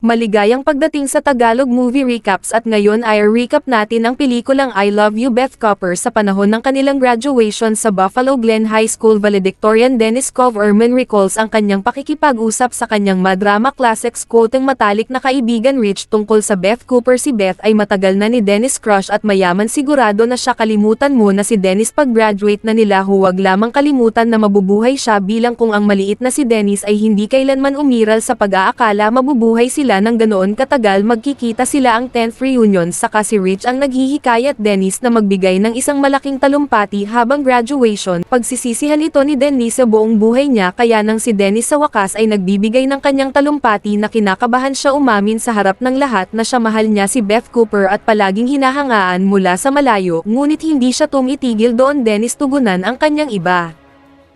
Maligayang pagdating sa Tagalog Movie Recaps at ngayon ay recap natin ang pelikulang I Love You Beth Copper sa panahon ng kanilang graduation sa Buffalo Glen High School. Valedictorian Dennis Coverman recalls ang kanyang pakikipag-usap sa kanyang madrama classics quoting matalik na kaibigan Rich tungkol sa Beth Cooper. Si Beth ay matagal na ni Dennis crush at mayaman. Sigurado na siya kalimutan mo na si Dennis pag-graduate na nila. Huwag lamang kalimutan na mabubuhay siya bilang kung ang maliit na si Dennis ay hindi kailanman umiral sa pag-aakala mabubuhay sila ng ganoon katagal magkikita sila ang 10th reunion saka si Rich ang naghihikayat Dennis na magbigay ng isang malaking talumpati habang graduation. Pagsisisihan ito ni Dennis sa buong buhay niya kaya nang si Dennis sa wakas ay nagbibigay ng kanyang talumpati na kinakabahan siya umamin sa harap ng lahat na siya mahal niya si Beth Cooper at palaging hinahangaan mula sa malayo ngunit hindi siya tumitigil doon Dennis tugunan ang kanyang iba.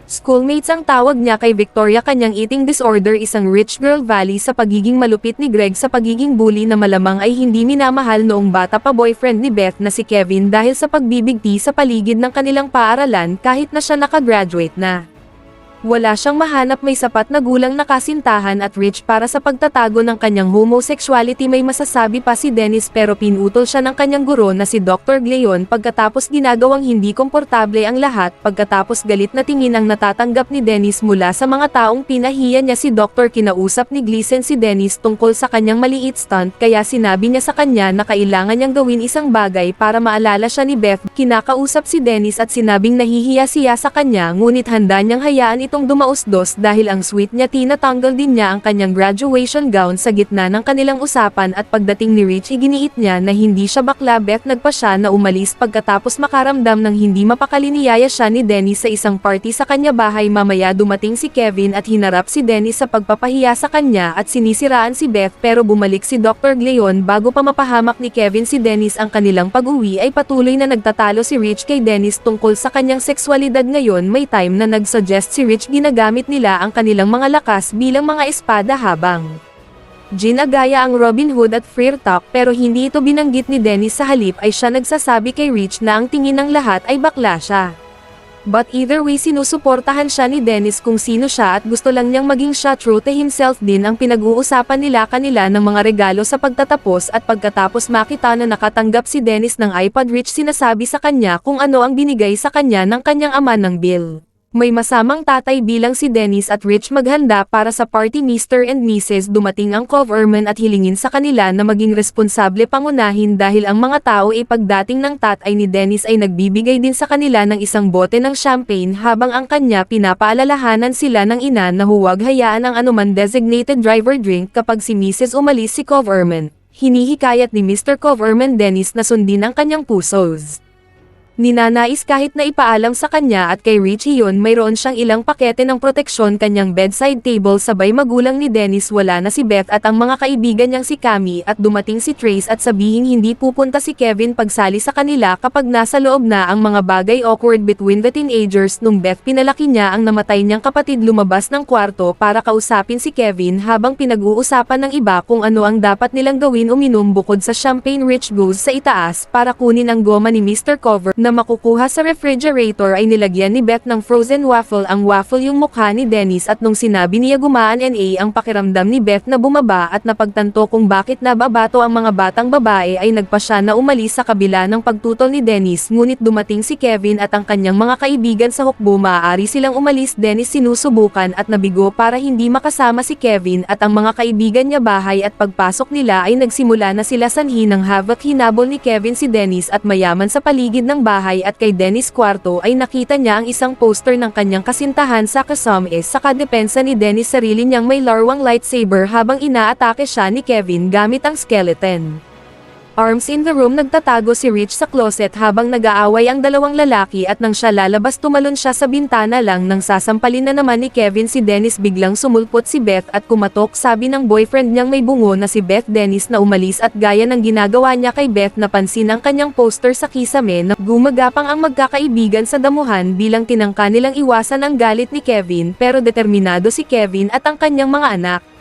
Schoolmates ang tawag niya kay Victoria kanyang eating disorder isang rich girl valley sa pagiging malupit ni Greg sa pagiging bully na malamang ay hindi minamahal noong bata pa boyfriend ni Beth na si Kevin dahil sa pagbibigti sa paligid ng kanilang paaralan kahit na siya nakagraduate na. Wala siyang mahanap may sapat na gulang na kasintahan at rich para sa pagtatago ng kanyang homosexuality may masasabi pa si Dennis pero pinutol siya ng kanyang guro na si Dr. Gleon pagkatapos ginagawang hindi komportable ang lahat pagkatapos galit na tingin ang natatanggap ni Dennis mula sa mga taong pinahiya niya si Dr. kinausap ni Gleason si Dennis tungkol sa kanyang maliit stunt kaya sinabi niya sa kanya na kailangan niyang gawin isang bagay para maalala siya ni Beth kinakausap si Dennis at sinabing nahihiya siya sa kanya ngunit handa niyang hayaan ito itong dumausdos dahil ang sweet niya tinatanggal din niya ang kanyang graduation gown sa gitna ng kanilang usapan at pagdating ni Rich iginiit niya na hindi siya bakla bet nagpa siya na umalis pagkatapos makaramdam ng hindi mapakaliniyaya siya ni Dennis sa isang party sa kanya bahay mamaya dumating si Kevin at hinarap si Dennis sa pagpapahiya sa kanya at sinisiraan si Beth pero bumalik si Dr. Gleon bago pa mapahamak ni Kevin si Dennis ang kanilang pag-uwi ay patuloy na nagtatalo si Rich kay Dennis tungkol sa kanyang sexualidad ngayon may time na nagsuggest si Rich ginagamit nila ang kanilang mga lakas bilang mga espada habang ginagaya ang Robin Hood at Talk pero hindi ito binanggit ni Dennis sa halip ay siya nagsasabi kay Rich na ang tingin ng lahat ay bakla siya. But either way sinusuportahan siya ni Dennis kung sino siya at gusto lang niyang maging siya true to himself din ang pinag-uusapan nila kanila ng mga regalo sa pagtatapos at pagkatapos makita na nakatanggap si Dennis ng iPod Rich sinasabi sa kanya kung ano ang binigay sa kanya ng kanyang ama ng Bill. May masamang tatay bilang si Dennis at Rich maghanda para sa party Mr. and Mrs. dumating ang coverman at hilingin sa kanila na maging responsable pangunahin dahil ang mga tao ay pagdating ng tatay ni Dennis ay nagbibigay din sa kanila ng isang bote ng champagne habang ang kanya pinapaalalahanan sila ng ina na huwag hayaan ang anuman designated driver drink kapag si Mrs. umalis si coverman. Hinihikayat ni Mr. Coverman Dennis na sundin ang kanyang pusos. Ninanais kahit na ipaalam sa kanya at kay Richie yun mayroon siyang ilang pakete ng proteksyon kanyang bedside table sabay magulang ni Dennis wala na si Beth at ang mga kaibigan niyang si Cami at dumating si Trace at sabihing hindi pupunta si Kevin pagsali sa kanila kapag nasa loob na ang mga bagay awkward between the teenagers nung Beth pinalaki niya ang namatay niyang kapatid lumabas ng kwarto para kausapin si Kevin habang pinag-uusapan ng iba kung ano ang dapat nilang gawin uminom bukod sa champagne rich booze sa itaas para kunin ang goma ni Mr. Cover na makukuha sa refrigerator ay nilagyan ni Beth ng frozen waffle ang waffle yung mukha ni Dennis at nung sinabi niya gumaan NA ang pakiramdam ni Beth na bumaba at napagtanto kung bakit nababato ang mga batang babae ay nagpa siya na umalis sa kabila ng pagtutol ni Dennis. Ngunit dumating si Kevin at ang kanyang mga kaibigan sa hukbo maaari silang umalis. Dennis sinusubukan at nabigo para hindi makasama si Kevin at ang mga kaibigan niya bahay at pagpasok nila ay nagsimula na sila sanhi ng havoc. Hinabol ni Kevin si Dennis at mayaman sa paligid ng bahay bahay at kay Dennis Cuarto ay nakita niya ang isang poster ng kanyang kasintahan sa Kasomes sa kadepensa ni Dennis sarili niyang may larwang lightsaber habang inaatake siya ni Kevin gamit ang skeleton. Arms in the room nagtatago si Rich sa closet habang nag-aaway ang dalawang lalaki at nang siya lalabas tumalon siya sa bintana lang nang sasampalin na naman ni Kevin si Dennis biglang sumulpot si Beth at kumatok sabi ng boyfriend niyang may bungo na si Beth Dennis na umalis at gaya ng ginagawa niya kay Beth napansin ang kanyang poster sa kisame na gumagapang ang magkakaibigan sa damuhan bilang tinangka nilang iwasan ang galit ni Kevin pero determinado si Kevin at ang kanyang mga anak.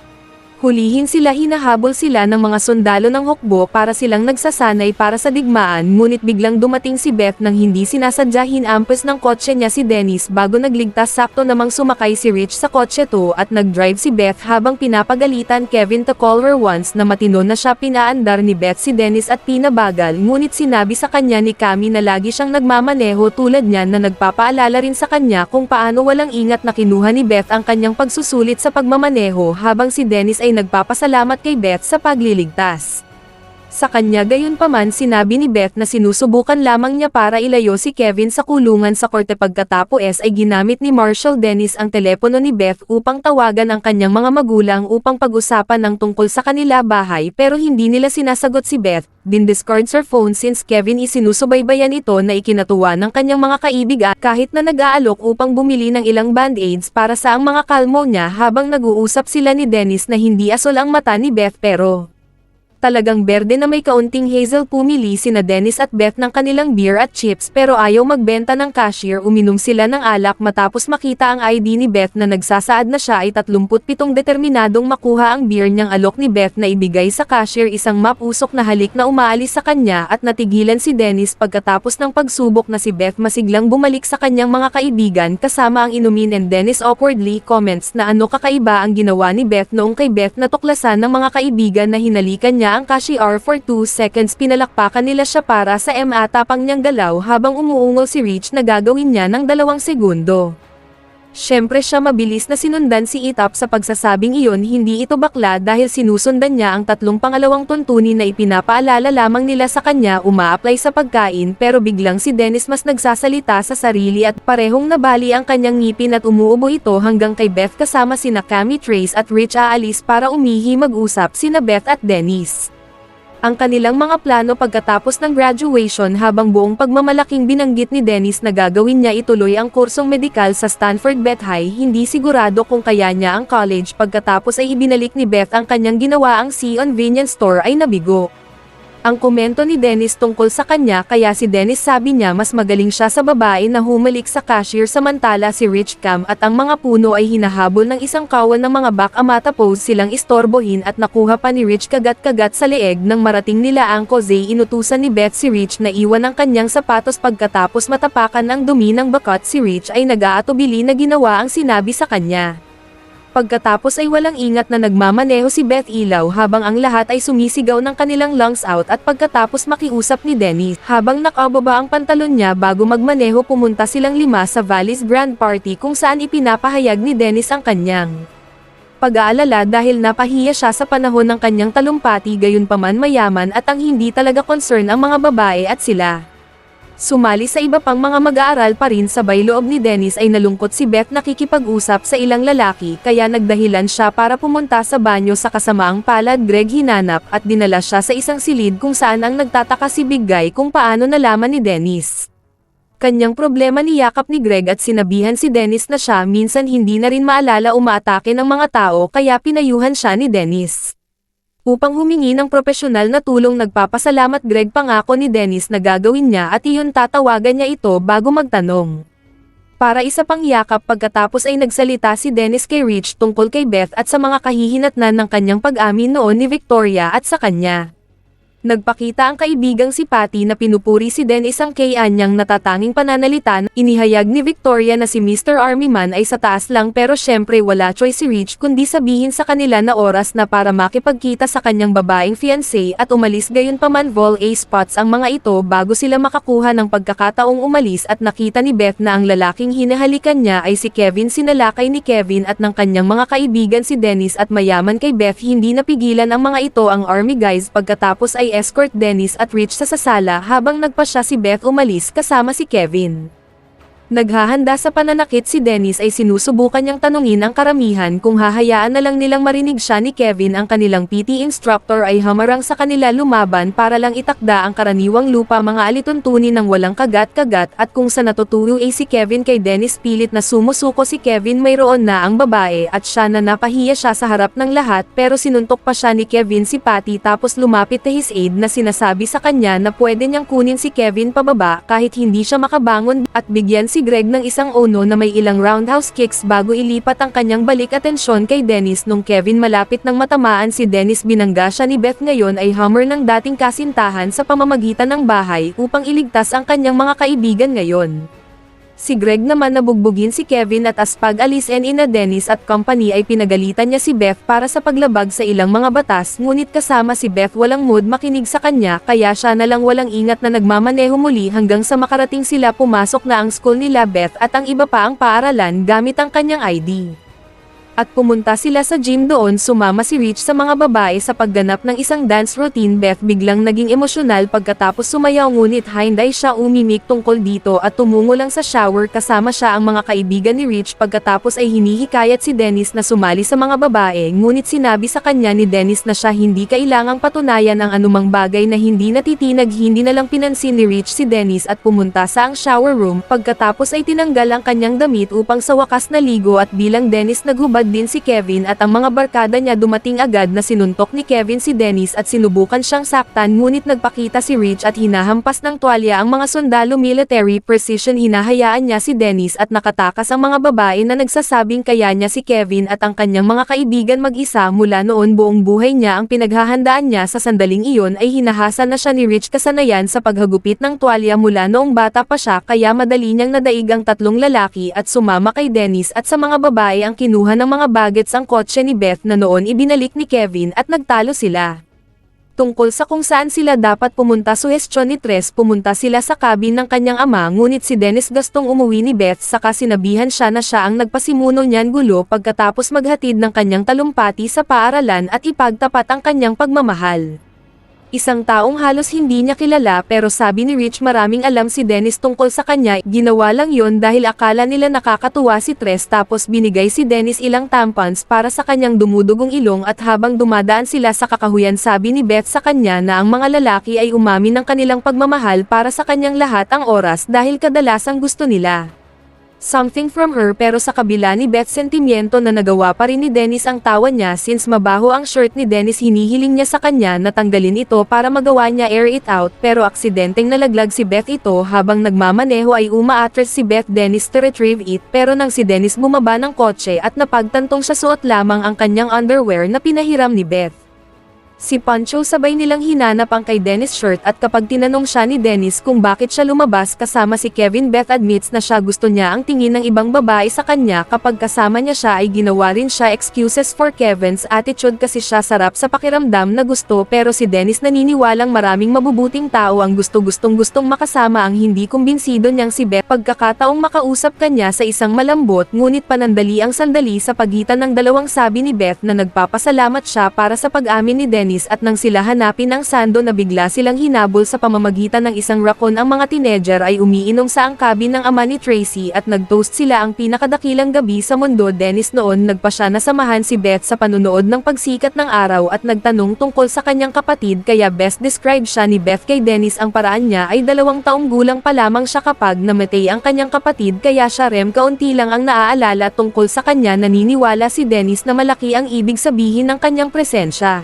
Hulihin sila hinahabol sila ng mga sundalo ng hukbo para silang nagsasanay para sa digmaan ngunit biglang dumating si Beth nang hindi sinasadya hinampes ng kotse niya si Dennis bago nagligtas sakto namang sumakay si Rich sa kotse to at nagdrive si Beth habang pinapagalitan Kevin to call her once na matino na siya pinaandar ni Beth si Dennis at pinabagal ngunit sinabi sa kanya ni Cami na lagi siyang nagmamaneho tulad niyan na nagpapaalala rin sa kanya kung paano walang ingat na kinuha ni Beth ang kanyang pagsusulit sa pagmamaneho habang si Dennis ay nagpapasalamat kay Beth sa pagliligtas. Sa kanya gayon paman sinabi ni Beth na sinusubukan lamang niya para ilayo si Kevin sa kulungan sa korte pagkatapos ay ginamit ni Marshall Dennis ang telepono ni Beth upang tawagan ang kanyang mga magulang upang pag-usapan ng tungkol sa kanila bahay pero hindi nila sinasagot si Beth, din discards her phone since Kevin isinusubaybayan ito na ikinatuwa ng kanyang mga kaibigan kahit na nag-aalok upang bumili ng ilang band-aids para sa ang mga kalmo niya habang nag-uusap sila ni Dennis na hindi asol ang mata ni Beth pero talagang berde na may kaunting hazel pumili sina Dennis at Beth ng kanilang beer at chips pero ayaw magbenta ng cashier uminom sila ng alak matapos makita ang ID ni Beth na nagsasaad na siya ay 37 determinadong makuha ang beer niyang alok ni Beth na ibigay sa cashier isang mapusok na halik na umaalis sa kanya at natigilan si Dennis pagkatapos ng pagsubok na si Beth masiglang bumalik sa kanyang mga kaibigan kasama ang inumin and Dennis awkwardly comments na ano kakaiba ang ginawa ni Beth noong kay Beth natuklasan ng mga kaibigan na hinalikan niya ang cashier for 2 seconds pinalakpakan nila siya para sa M atapang niyang galaw habang umuungol si Rich na gagawin niya ng dalawang segundo. Siyempre siya mabilis na sinundan si Itap sa pagsasabing iyon hindi ito bakla dahil sinusundan niya ang tatlong pangalawang tuntunin na ipinapaalala lamang nila sa kanya uma-apply sa pagkain pero biglang si Dennis mas nagsasalita sa sarili at parehong nabali ang kanyang ngipin at umuubo ito hanggang kay Beth kasama sina Cami Trace at Rich aalis para umihi mag-usap sina Beth at Dennis ang kanilang mga plano pagkatapos ng graduation habang buong pagmamalaking binanggit ni Dennis na gagawin niya ituloy ang kursong medikal sa Stanford Beth High hindi sigurado kung kaya niya ang college pagkatapos ay ibinalik ni Beth ang kanyang ginawa ang C-convenience store ay nabigo. Ang komento ni Dennis tungkol sa kanya kaya si Dennis sabi niya mas magaling siya sa babae na humalik sa cashier samantala si Rich Cam at ang mga puno ay hinahabol ng isang kawan ng mga back matapos silang istorbohin at nakuha pa ni Rich kagat-kagat sa leeg nang marating nila ang Jose inutusan ni Beth si Rich na iwan ang kanyang sapatos pagkatapos matapakan ng dumi ng bakot si Rich ay nag-aatubili na ginawa ang sinabi sa kanya. Pagkatapos ay walang ingat na nagmamaneho si Beth Ilaw habang ang lahat ay sumisigaw ng kanilang lungs out at pagkatapos makiusap ni Dennis. Habang nakababa ang pantalon niya bago magmaneho pumunta silang lima sa Valleys Grand Party kung saan ipinapahayag ni Dennis ang kanyang pag-aalala dahil napahiya siya sa panahon ng kanyang talumpati gayon paman mayaman at ang hindi talaga concern ang mga babae at sila. Sumali sa iba pang mga mag-aaral pa rin sabay loob ni Dennis ay nalungkot si Beth nakikipag-usap sa ilang lalaki kaya nagdahilan siya para pumunta sa banyo sa kasamaang palad Greg hinanap at dinala siya sa isang silid kung saan ang nagtataka si Big Guy kung paano nalaman ni Dennis. Kanyang problema ni yakap ni Greg at sinabihan si Dennis na siya minsan hindi na rin maalala umaatake ng mga tao kaya pinayuhan siya ni Dennis. Upang humingi ng propesyonal na tulong nagpapasalamat Greg pangako ni Dennis na gagawin niya at iyon tatawagan niya ito bago magtanong. Para isa pang yakap pagkatapos ay nagsalita si Dennis kay Rich tungkol kay Beth at sa mga kahihinatnan ng kanyang pag-amin noon ni Victoria at sa kanya. Nagpakita ang kaibigang si Patty na pinupuri si Dennis ang kay anyang natatanging pananalitan, inihayag ni Victoria na si Mr. Army Man ay sa taas lang pero syempre wala choice si Rich kundi sabihin sa kanila na oras na para makipagkita sa kanyang babaeng fiancé at umalis gayon pa man vol A spots ang mga ito bago sila makakuha ng pagkakataong umalis at nakita ni Beth na ang lalaking hinahalikan niya ay si Kevin sinalakay ni Kevin at ng kanyang mga kaibigan si Dennis at mayaman kay Beth hindi napigilan ang mga ito ang army guys pagkatapos ay escort Dennis at Rich sa sasala habang nagpa siya si Beth umalis kasama si Kevin. Naghahanda sa pananakit si Dennis ay sinusubukan niyang tanungin ang karamihan kung hahayaan na lang nilang marinig siya ni Kevin ang kanilang PT instructor ay hamarang sa kanila lumaban para lang itakda ang karaniwang lupa mga alituntunin ng walang kagat-kagat at kung sa natuturo ay si Kevin kay Dennis pilit na sumusuko si Kevin mayroon na ang babae at siya na napahiya siya sa harap ng lahat pero sinuntok pa siya ni Kevin si Patty tapos lumapit na his aide na sinasabi sa kanya na pwede niyang kunin si Kevin pababa kahit hindi siya makabangon at bigyan si Greg ng isang ono na may ilang roundhouse kicks bago ilipat ang kanyang balik atensyon kay Dennis nung Kevin malapit ng matamaan si Dennis binangga siya ni Beth ngayon ay hammer ng dating kasintahan sa pamamagitan ng bahay upang iligtas ang kanyang mga kaibigan ngayon. Si Greg naman nabugbugin si Kevin at as pag-alis and ina Dennis at company ay pinagalitan niya si Beth para sa paglabag sa ilang mga batas ngunit kasama si Beth walang mood makinig sa kanya kaya siya na lang walang ingat na nagmamaneho muli hanggang sa makarating sila pumasok na ang school nila Beth at ang iba pa ang paaralan gamit ang kanyang ID. At pumunta sila sa gym doon sumama si Rich sa mga babae sa pagganap ng isang dance routine. Beth biglang naging emosyonal pagkatapos sumayaw ngunit hinday siya umimik tungkol dito at tumungo lang sa shower. Kasama siya ang mga kaibigan ni Rich. Pagkatapos ay hinihikayat si Dennis na sumali sa mga babae ngunit sinabi sa kanya ni Dennis na siya hindi kailangang patunayan ang anumang bagay na hindi natitinag. Hindi na lang pinansin ni Rich si Dennis at pumunta sa ang shower room. Pagkatapos ay tinanggal ang kanyang damit upang sa wakas naligo at bilang Dennis naghubad din si Kevin at ang mga barkada niya dumating agad na sinuntok ni Kevin si Dennis at sinubukan siyang saktan ngunit nagpakita si Rich at hinahampas ng tuwalya ang mga sundalo military precision hinahayaan niya si Dennis at nakatakas ang mga babae na nagsasabing kaya niya si Kevin at ang kanyang mga kaibigan mag-isa mula noon buong buhay niya ang pinaghahandaan niya sa sandaling iyon ay hinahasa na siya ni Rich kasanayan sa paghagupit ng tuwalya mula noong bata pa siya kaya madali niyang nadaig ang tatlong lalaki at sumama kay Dennis at sa mga babae ang kinuha ng mga bagets ang kotse ni Beth na noon ibinalik ni Kevin at nagtalo sila. Tungkol sa kung saan sila dapat pumunta suhestyon ni Tres pumunta sila sa cabin ng kanyang ama ngunit si Dennis gustong umuwi ni Beth saka sinabihan siya na siya ang nagpasimuno niyan gulo pagkatapos maghatid ng kanyang talumpati sa paaralan at ipagtapat ang kanyang pagmamahal. Isang taong halos hindi niya kilala pero sabi ni Rich maraming alam si Dennis tungkol sa kanya, ginawa lang yon dahil akala nila nakakatuwa si Tres tapos binigay si Dennis ilang tampons para sa kanyang dumudugong ilong at habang dumadaan sila sa kakahuyan sabi ni Beth sa kanya na ang mga lalaki ay umamin ng kanilang pagmamahal para sa kanyang lahat ang oras dahil kadalasang gusto nila. Something from her pero sa kabila ni Beth sentimiento na nagawa pa rin ni Dennis ang tawa niya since mabaho ang shirt ni Dennis hinihiling niya sa kanya na tanggalin ito para magawa niya air it out pero aksidenteng nalaglag si Beth ito habang nagmamaneho ay umaatras si Beth Dennis to retrieve it pero nang si Dennis bumaba ng kotse at napagtantong siya suot lamang ang kanyang underwear na pinahiram ni Beth. Si Pancho sabay nilang hinanap ang kay Dennis shirt at kapag tinanong siya ni Dennis kung bakit siya lumabas kasama si Kevin Beth admits na siya gusto niya ang tingin ng ibang babae sa kanya. Kapag kasama niya siya ay ginawa rin siya excuses for Kevin's attitude kasi siya sarap sa pakiramdam na gusto. Pero si Dennis naniniwalang maraming mabubuting tao ang gusto-gustong gustong makasama ang hindi kumbinsido niyang si Beth. Pagkakataong makausap kanya sa isang malambot ngunit panandali ang sandali sa pagitan ng dalawang sabi ni Beth na nagpapasalamat siya para sa pag-amin ni Dennis at nang sila hanapin ang sando na bigla silang hinabol sa pamamagitan ng isang rakon ang mga teenager ay umiinom sa ang cabin ng ama ni Tracy at nagtoast sila ang pinakadakilang gabi sa mundo. Dennis noon nagpa siya na samahan si Beth sa panunood ng pagsikat ng araw at nagtanong tungkol sa kanyang kapatid kaya best describe siya ni Beth kay Dennis. Ang paraan niya ay dalawang taong gulang pa lamang siya kapag namatay ang kanyang kapatid kaya siya rem kaunti lang ang naaalala tungkol sa kanya. Naniniwala si Dennis na malaki ang ibig sabihin ng kanyang presensya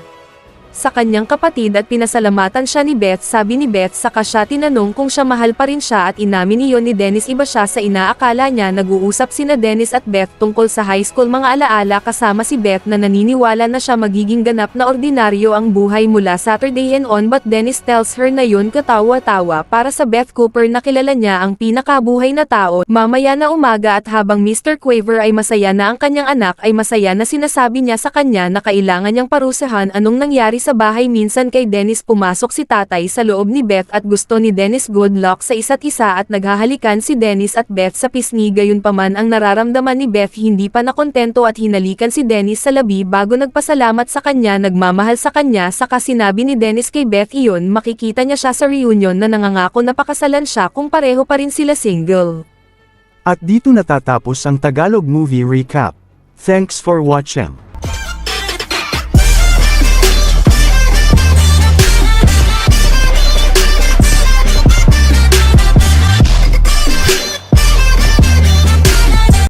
sa kanyang kapatid at pinasalamatan siya ni Beth sabi ni Beth saka siya tinanong kung siya mahal pa rin siya at inamin niyon ni Dennis iba siya sa inaakala niya. Nag-uusap sina Dennis at Beth tungkol sa high school mga alaala kasama si Beth na naniniwala na siya magiging ganap na ordinaryo ang buhay mula Saturday and on. But Dennis tells her na yun katawa-tawa. Para sa Beth Cooper na kilala niya ang pinakabuhay na tao. Mamaya na umaga at habang Mr. Quaver ay masaya na ang kanyang anak ay masaya na sinasabi niya sa kanya na kailangan niyang parusahan anong nangyari sa bahay minsan kay Dennis pumasok si tatay sa loob ni Beth at gusto ni Dennis good luck sa isa't isa at naghahalikan si Dennis at Beth sa pisngi gayunpaman ang nararamdaman ni Beth hindi pa nakontento at hinalikan si Dennis sa labi bago nagpasalamat sa kanya nagmamahal sa kanya saka sinabi ni Dennis kay Beth iyon makikita niya siya sa reunion na nangangako na pakasalan siya kung pareho pa rin sila single. At dito natatapos ang Tagalog Movie Recap. Thanks for watching.